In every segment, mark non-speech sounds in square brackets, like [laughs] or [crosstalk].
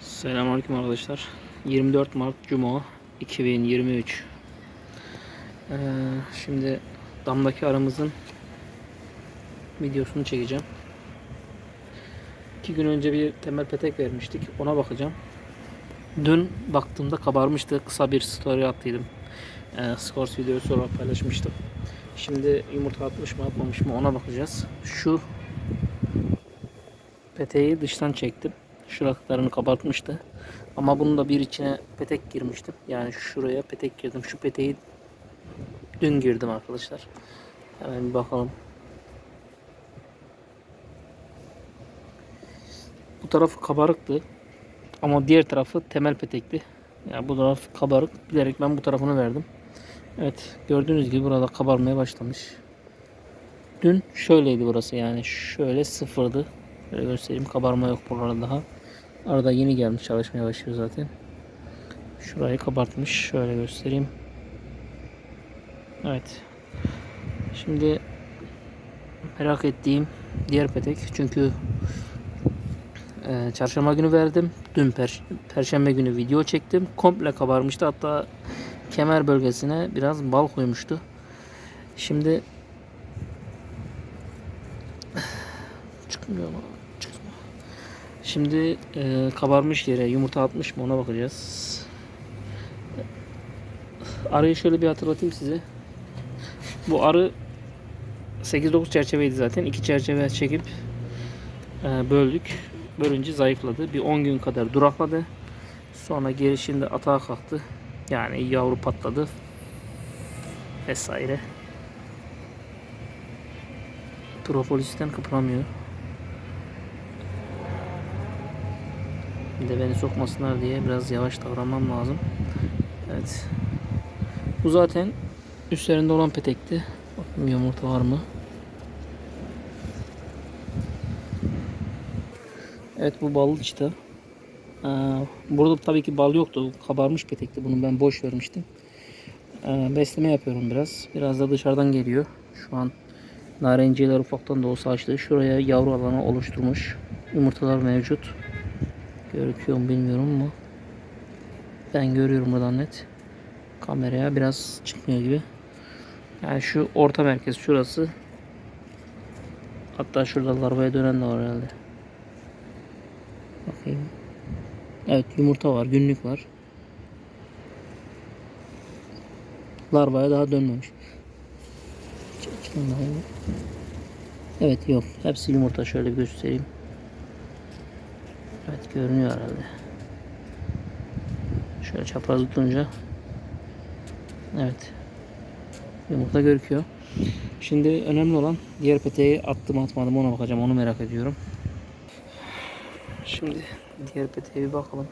Selamünaleyküm arkadaşlar. 24 Mart Cuma 2023. Ee, şimdi damdaki aramızın videosunu çekeceğim. İki gün önce bir temel petek vermiştik. Ona bakacağım. Dün baktığımda kabarmıştı. Kısa bir story attıydım. Ee, scores videosu olarak paylaşmıştım. Şimdi yumurta atmış mı atmamış mı ona bakacağız. Şu peteği dıştan çektim. Şuraklarını kabartmıştı. Ama bunun da bir içine petek girmiştim. Yani şuraya petek girdim. Şu peteği dün girdim arkadaşlar. Hemen bir bakalım. Bu tarafı kabarıktı. Ama diğer tarafı temel petekti. Yani bu taraf kabarık. Bilerek ben bu tarafını verdim. Evet gördüğünüz gibi burada kabarmaya başlamış. Dün şöyleydi burası yani şöyle sıfırdı. Şöyle göstereyim kabarma yok buralarda daha. Arada yeni gelmiş çalışmaya başlıyor zaten. Şurayı kabartmış. Şöyle göstereyim. Evet. Şimdi merak ettiğim diğer petek çünkü e, çarşamba günü verdim. Dün per perşembe günü video çektim. Komple kabarmıştı. Hatta kemer bölgesine biraz bal koymuştu. Şimdi [sighs] çıkmıyor mu? Şimdi e, kabarmış yere yumurta atmış mı ona bakacağız. Arıyı şöyle bir hatırlatayım size. Bu arı 8-9 çerçeveydi zaten. 2 çerçeve çekip e, böldük. Bölünce zayıfladı. Bir 10 gün kadar durakladı. Sonra geri şimdi atağa kalktı. Yani yavru patladı. Vesaire. Propolis'ten kıpıramıyor. De beni sokmasınlar diye biraz yavaş davranmam lazım. Evet. Bu zaten üstlerinde olan petekti. Bakın yumurta var mı? Evet bu ballı çıta. Ee, burada tabii ki bal yoktu. Kabarmış petekti. Bunu ben boş vermiştim. Ee, besleme yapıyorum biraz. Biraz da dışarıdan geliyor. Şu an narenciyeler ufaktan da olsa açtı. Şuraya yavru alanı oluşturmuş. Yumurtalar mevcut. Görüküyor mu bilmiyorum ama ben görüyorum buradan net. Kameraya biraz çıkmıyor gibi. Yani şu orta merkez şurası. Hatta şurada larvaya dönen de var herhalde. Bakayım. Evet yumurta var, günlük var. Larvaya daha dönmemiş. Evet yok. Hepsi yumurta. Şöyle göstereyim. Evet görünüyor herhalde. Şöyle çapraz tutunca. Evet. Yumurta görüküyor. Şimdi önemli olan diğer peteği attım atmadım ona bakacağım. Onu merak ediyorum. Şimdi diğer peteğe bir bakalım.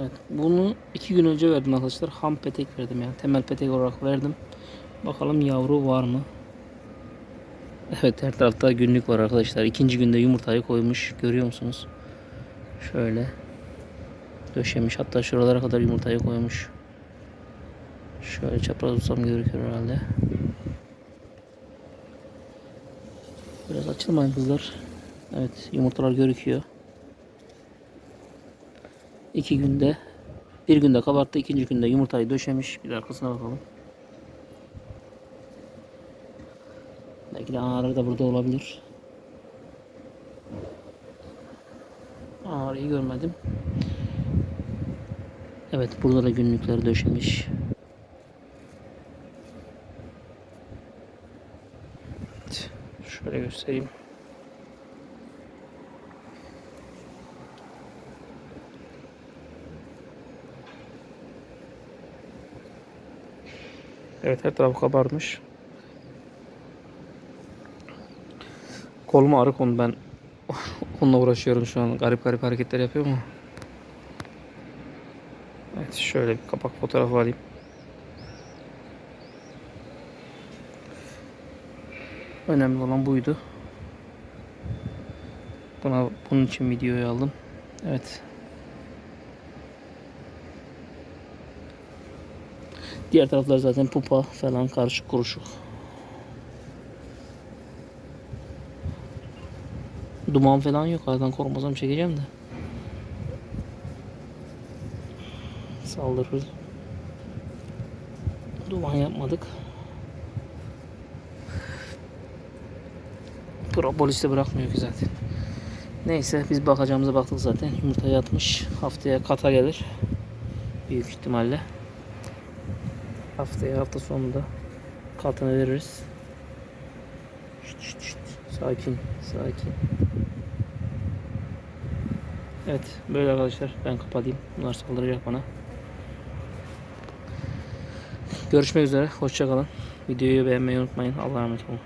Evet, bunu iki gün önce verdim arkadaşlar. Ham petek verdim yani. Temel petek olarak verdim. Bakalım yavru var mı? Evet her tarafta günlük var arkadaşlar. İkinci günde yumurtayı koymuş. Görüyor musunuz? Şöyle. Döşemiş. Hatta şuralara kadar yumurtayı koymuş. Şöyle çapraz tutsam görüküyor herhalde. Biraz açılmayın kızlar. Evet yumurtalar görüküyor. İki günde bir günde kabarttı, ikinci günde yumurtayı döşemiş. Bir de arkasına bakalım. Belki de anaları da burada olabilir. Anarıyı görmedim. Evet burada da günlükleri döşemiş. Şöyle göstereyim. Evet her taraf kabarmış. Koluma arı konu ben [laughs] onunla uğraşıyorum şu an. Garip garip hareketler yapıyor mu? Evet şöyle bir kapak fotoğrafı alayım. Önemli olan buydu. Buna bunun için videoyu aldım. Evet. Diğer taraflar zaten pupa falan karışık kuruşuk. Duman falan yok. Aradan korkmasam çekeceğim de. Saldırır. Duman yapmadık. Propolis de bırakmıyor ki zaten. Neyse biz bakacağımıza baktık zaten. Yumurta yatmış. Haftaya kata gelir. Büyük ihtimalle. Haftaya hafta sonunda katını veririz. Şşt, şşt, şşt. Sakin, sakin. Evet, böyle arkadaşlar. Ben kapatayım. Bunlar saldıracak bana. Görüşmek üzere. Hoşçakalın. Videoyu beğenmeyi unutmayın. Allah'a emanet olun.